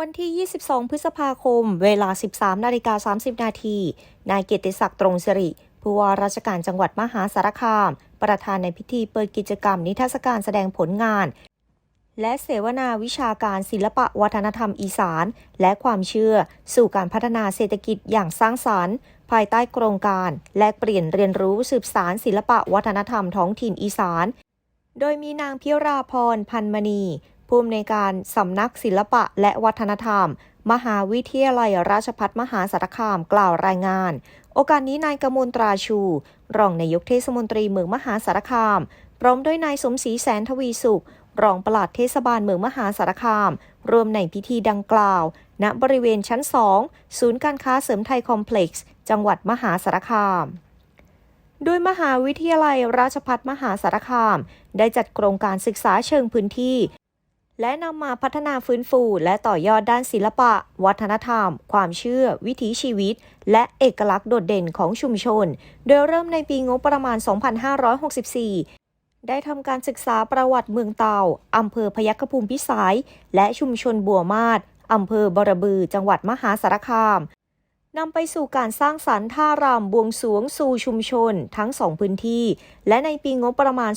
วันที่ 22 พฤษภาคม เวลา 13 นาฬิกา 30 นาที นายเกียรติศักดิ์ตรงสิริ ผู้ว่าราชการจังหวัดมหาสารคาม ประธานในพิธีเปิดกิจกรรมนิทรรศการแสดงผลงาน และเสวนาวิชาการศิลปะวัฒนธรรมอีสาน และความเชื่อ สู่การพัฒนาเศรษฐกิจอย่างสร้างสรรค์ ภายใต้โครงการ แลกเปลี่ยนเรียนรู้สืบสารศิลปะวัฒนธรรมท้องถิ่นอีสาน โดยมีนางพิราพรพันมณี ผู้อำนวยการสำนักศิลปะและวัฒนธรรม มหาวิทยาลัยราชภัฏมหาสารคามกล่าวรายงาน โอกาสนี้นายกมลตราชู รองนายกเทศมนตรีเมืองมหาสารคาม พร้อมด้วยนายสมศรีแสนทวีสุข รองปลัดเทศบาลเมืองมหาสารคาม รวมในพิธีดังกล่าว ณบริเวณชั้น2ศูนย์การค้าเสริมไทยคอมเพล็กซ์จังหวัดมหาสารคามโดยมหาวิทยาลัยราชภัฏมหาสารคาม ได้จัดโครงการศึกษาเชิงพื้นที่ และนำมาพัฒนาฟื้นฟู และต่อยอดด้านศิลปะ วัฒนธรรม ความเชื่อ วิถีชีวิต และเอกลักษณ์โดดเด่นของชุมชน โดยเริ่มในปีงบประมาณ 2564 ได้ทำการศึกษาประวัติเมืองเตาอำเภอพยัคฆภูมิพิสัย และชุมชนบัวมาศอำเภอบรบือ จังหวัดมหาสารคาม นำไปสู่การสร้างสรรค์ท่ารำบวงสวงสู่ชุมชนทั้งสองพื้นที่ และในปีงบประมาณ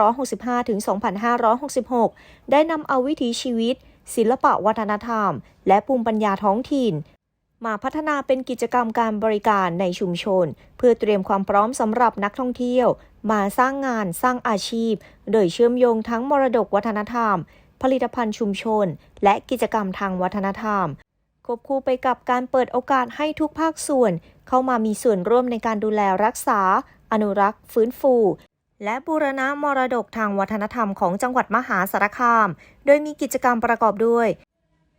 2565 ถึง 2566 ได้นำเอาวิถีชีวิต ศิลปะวัฒนธรรม และภูมิปัญญาท้องถิ่น มาพัฒนาเป็นกิจกรรมการบริการในชุมชน เพื่อเตรียมความพร้อมสำหรับนักท่องเที่ยว มาสร้างงานสร้างอาชีพ โดยเชื่อมโยงทั้งมรดกวัฒนธรรม ผลิตภัณฑ์ชุมชน และกิจกรรมทางวัฒนธรรม ควบคู่ไปกับการเปิดโอกาสให้ทุกภาคส่วน เข้ามามีส่วนร่วมในการดูแลรักษา อนุรักษ์ ฟื้นฟู และบูรณะมรดกทางวัฒนธรรมของจังหวัดมหาสารคาม โดยมีกิจกรรมประกอบด้วย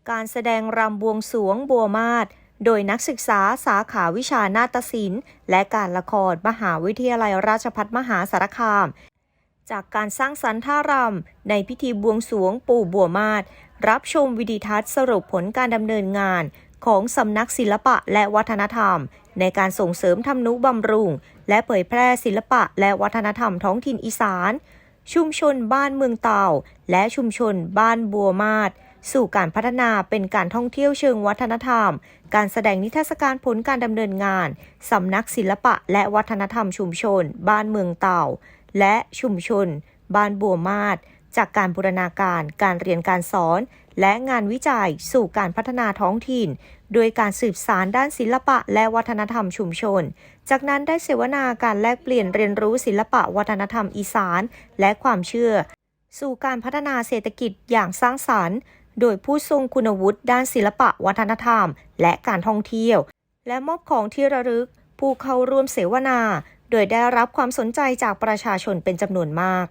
การแสดงรำบวงสวงบัวมาศโดยนักศึกษาสาขาวิชานาฏศิลป์ และการละครมหาวิทยาลัยราชภัฏมหาสารคาม จากการสร้างสรรค์ท่ารำในพิธีบวงสรวงปู่บัวมาศรับชมวิดีทัศน์สรุปผลการดำเนินงานของสำนักศิลปะและวัฒนธรรม ในการส่งเสริมทำนุบำรุง และเผยแพร่ศิลปะและวัฒนธรรมท้องถิ่นอีสาน ชุมชนบ้านเมืองเต่า และชุมชนบ้านบัวมาศ สู่การพัฒนาเป็นการท่องเที่ยวเชิงวัฒนธรรม การแสดงนิทรรศการผลการดำเนินงานสำนักศิลปะและวัฒนธรรมชุมชน บ้านเมืองเต่า และชุมชน บ้านบัวมาศจากการบูรณาการการเรียนการสอน และงานวิจัยสู่การพัฒนาท้องถิ่น โดยการสืบสารด้านศิลปะและวัฒนธรรมชุมชน จากนั้นได้เสวนาการแลกเปลี่ยนเรียนรู้ศิลปะวัฒนธรรมอีสาน และความเชื่อ สู่การพัฒนาเศรษฐกิจอย่างสร้างสรรค์ โดยผู้ทรงคุณวุฒิด้านศิลปะวัฒนธรรม และการท่องเที่ยว และมอบของที่ระลึก ผู้เข้าร่วมเสวนา โดยได้รับความสนใจจากประชาชนเป็นจำนวนมาก